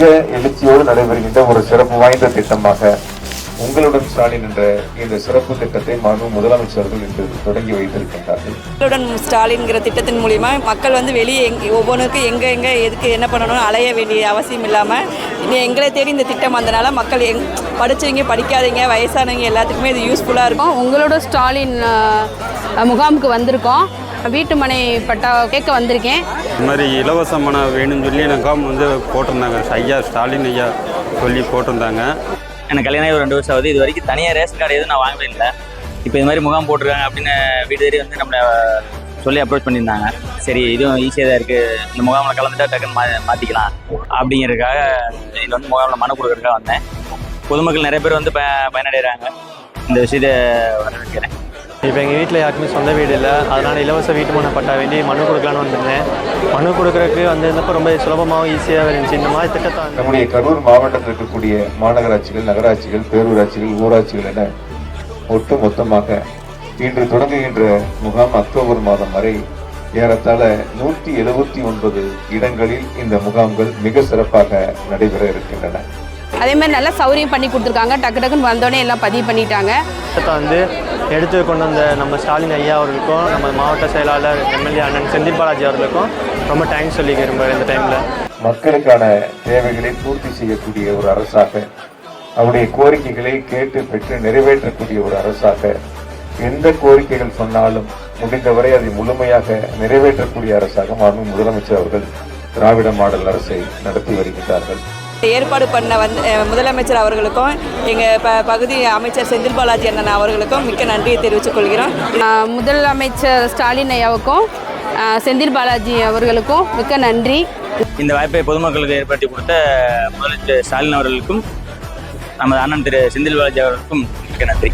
மிக எழுச்சியோடு நடைபெறுகின்ற ஒரு சிறப்பு வாய்ந்த திட்டமாக உங்களுடன் ஸ்டாலின் என்ற இந்த சிறப்பு திட்டத்தை மாண்பு முதலமைச்சர்கள் இன்று தொடங்கி வைத்திருக்கின்றார்கள். மக்களுடன் ஸ்டாலின்ங்கிற திட்டத்தின் மூலிமா மக்கள் வந்து வெளியே எங் ஒவ்வொன்றுக்கும் எங்கே எங்கே எதுக்கு என்ன பண்ணணும்னு அலைய வேண்டிய அவசியம் இல்லாமல் எங்களை தேடி இந்த திட்டம் வந்தனால மக்கள் எங் படித்தவங்க படிக்காதவங்க வயசானவங்க எல்லாத்துக்குமே இது யூஸ்ஃபுல்லாக இருக்கும். உங்களோட ஸ்டாலின் முகாமுக்கு வந்திருக்கோம். வீட்டு மனை பட்டா கேட்க வந்திருக்கேன். இந்த மாதிரி இலவச மன வேணும்னு சொல்லி எனக்காக வந்து போட்டிருந்தாங்க. ஐயா ஸ்டாலின் ஐயா சொல்லி போட்டிருந்தாங்க. எனக்கு கல்யாணம் ஒரு ரெண்டு வருஷம் ஆகுது. இது வரைக்கும் தனியாக ரேஷன் கார்டு எதுவும் நான் வாங்கவே இல்லை இப்போ இது மாதிரி முகாம் போட்டிருக்காங்க அப்படின்னு வீடு தேடி வந்து நம்மளை சொல்லி அப்ரோச் பண்ணியிருந்தாங்க. சரி இதுவும் ஈஸியாக தான் இருக்குது இந்த முகாமில் கலந்துட்டா டக்குன்னு மா மாற்றிக்கலாம் அப்படிங்கிறதுக்காக இதில் வந்து முகாமில் மனு கொடுக்கறதுக்காக வந்தேன். பொதுமக்கள் நிறைய பேர் வந்து ப பயனடைகிறாங்க. இந்த விஷயத்தை வரவேற்கிறேன் இப்போ எங்கள் வீட்டில் யாருக்குமே சொந்த வீடு இல்லை. அதனால் இலவச வீட்டு மனை பட்டா வேண்டி மனு கொடுக்கலான்னு வந்திருந்தேன். மனு கொடுக்குறதுக்கு வந்திருந்தப்போ ரொம்ப சுலபமாகவும் ஈஸியாக இருந்துச்சு. இந்த மாதிரி திட்டத்தை நம்முடைய கரூர் மாவட்டத்தில் இருக்கக்கூடிய மாநகராட்சிகள் நகராட்சிகள் பேரூராட்சிகள் ஊராட்சிகள் என ஒட்டு மொத்தமாக இன்று தொடங்குகின்ற முகாம் அக்டோபர் மாதம் வரை ஏறத்தாழ நூற்றி எழுபத்தி ஒன்பது இடங்களில் இந்த முகாம்கள் மிக சிறப்பாக நடைபெற இருக்கின்றன. அதே மாதிரி நல்லா சௌரியம் பண்ணி கொடுத்துருக்காங்க. டக்கு டக்குன்னு வந்தோடனே எல்லாம் பதிவு பண்ணிட்டாங்க. வந்து எடுத்து கொண்டு வந்த நம்ம ஸ்டாலின் ஐயா அவர்களுக்கும் நம்ம மாவட்ட செயலாளர் எம்எல்ஏ அண்ணன் செந்தில் பாலாஜி அவர்களுக்கும் ரொம்ப தேங்க்ஸ் சொல்லி விரும்புகிறேன் இந்த டைமில் மக்களுக்கான தேவைகளை பூர்த்தி செய்யக்கூடிய ஒரு அரசாக அவருடைய கோரிக்கைகளை கேட்டு பெற்று நிறைவேற்றக்கூடிய ஒரு அரசாக எந்த கோரிக்கைகள் சொன்னாலும் முடிந்தவரை அதை முழுமையாக நிறைவேற்றக்கூடிய அரசாக மாண்பு முதலமைச்சர் அவர்கள் திராவிட மாடல் அரசை நடத்தி வருகின்றார்கள். ஏற்பாடு பண்ண வந்து முதலமைச்சர் அவர்களுக்கும் எங்கள் ப பகுதி அமைச்சர் செந்தில் பாலாஜி அண்ணன் அவர்களுக்கும் மிக்க நன்றியை தெரிவித்துக் கொள்கிறோம். முதலமைச்சர் ஸ்டாலின் ஐயாவுக்கும் செந்தில் பாலாஜி அவர்களுக்கும் மிக்க நன்றி. இந்த வாய்ப்பை பொதுமக்களுக்கு ஏற்படுத்தி கொடுத்த முதலமைச்சர் ஸ்டாலின் அவர்களுக்கும் நமது அண்ணன் திரு செந்தில் பாலாஜி அவர்களுக்கும் மிக்க நன்றி.